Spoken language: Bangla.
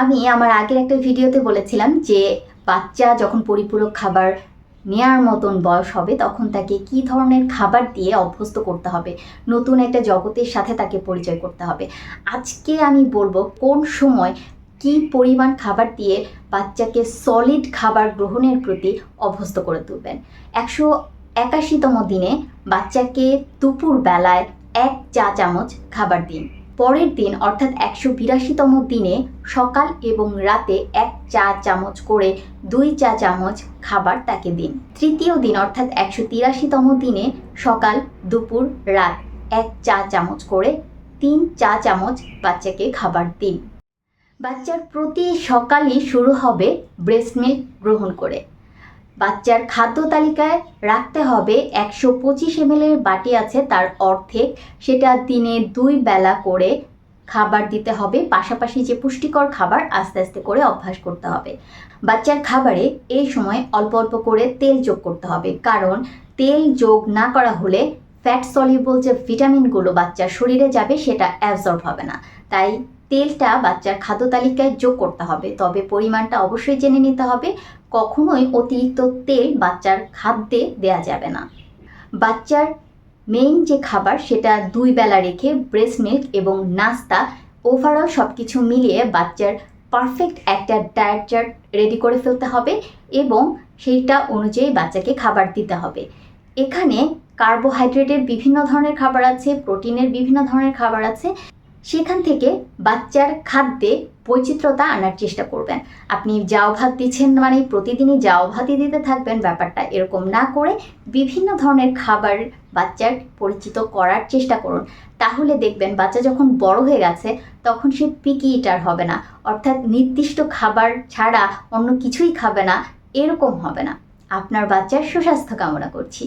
আমি আমার আগের একটা ভিডিওতে বলেছিলাম যে বাচ্চা যখন পরিপূরক খাবার নেয়ার মতন বয়স হবে, তখন তাকে কি ধরনের খাবার দিয়ে অভ্যস্ত করতে হবে? নতুন একটা জগতের সাথে তাকে পরিচয় করতে হবে। আজকে আমি বলব কোন সময় কি পরিমাণ খাবার দিয়ে বাচ্চাকে সলিড খাবার গ্রহণের প্রতি অভ্যস্ত করে তুলবেন। একশো একাশিতম দিনে বাচ্চাকে দুপুর বেলায় এক চা চামচ খাবার দিন। পরের দিন, অর্থাৎ একশো বিরাশিতম দিনে, সকাল এবং রাতে এক চা চামচ করে দুই চা চামচ খাবার তাকে দিন। তৃতীয় দিন, অর্থাৎ একশো তিরাশিতম দিনে, সকাল, দুপুর, রাত এক চা চামচ করে তিন চা চামচ বাচ্চাকে খাবার দিন। বাচ্চার প্রতি সকালই শুরু হবে ব্রেস্ট মিল্ক গ্রহণ করে। বাচ্চার খাদ্য তালিকায় রাখতে হবে একশো পঁচিশ এমএলের বাটি আছে তার অর্ধেক। সেটা দিনে দুই বেলা করে খাবার দিতে হবে। পাশাপাশি যে পুষ্টিকর খাবার আস্তে আস্তে করে অভ্যাস করতে হবে। বাচ্চার খাবারে এই সময় অল্প অল্প করে তেল যোগ করতে হবে। কারণ তেল যোগ না করা হলে ফ্যাট সলিউবল যে ভিটামিনগুলো বাচ্চার শরীরে যাবে, সেটা অ্যাবজর্ব হবে না। তাই তেলটা বাচ্চার খাদ্য তালিকায় যোগ করতে হবে। তবে পরিমাণটা অবশ্যই জেনে নিতে হবে। কখনোই অতিরিক্ত তেল বাচ্চার খাদ্যে দেয়া যাবে না। বাচ্চার মেইন যে খাবার সেটা দুই বেলা রেখে ব্রেস্ট মিল্ক এবং নাস্তা ওভারঅল সব কিছু মিলিয়ে বাচ্চার পারফেক্ট একটা ডায়েট চার্ট রেডি করে ফেলতে হবে এবং সেইটা অনুযায়ী বাচ্চাকে খাবার দিতে হবে। এখানে কার্বোহাইড্রেটের বিভিন্ন ধরনের খাবার আছে প্রোটিনের বিভিন্ন ধরনের খাবার আছে সেখান থেকে বাচ্চার খাদ্যে বৈচিত্র্যতা আনার চেষ্টা করবেন। আপনি জাও ভাত দিচ্ছেন মানে প্রতিদিনই জাও ভাতই দিতে থাকবেন, ব্যাপারটা এরকম না করে বিভিন্ন ধরনের খাবার বাচ্চার পরিচিত করার চেষ্টা করুন। তাহলে দেখবেন বাচ্চা যখন বড় হয়ে গেছে, তখন সে পিকি ইটার হবে না। অর্থাৎ নির্দিষ্ট খাবার ছাড়া অন্য কিছুই খাবে না, এরকম হবে না। আপনার বাচ্চার সুস্বাস্থ্য কামনা করছি।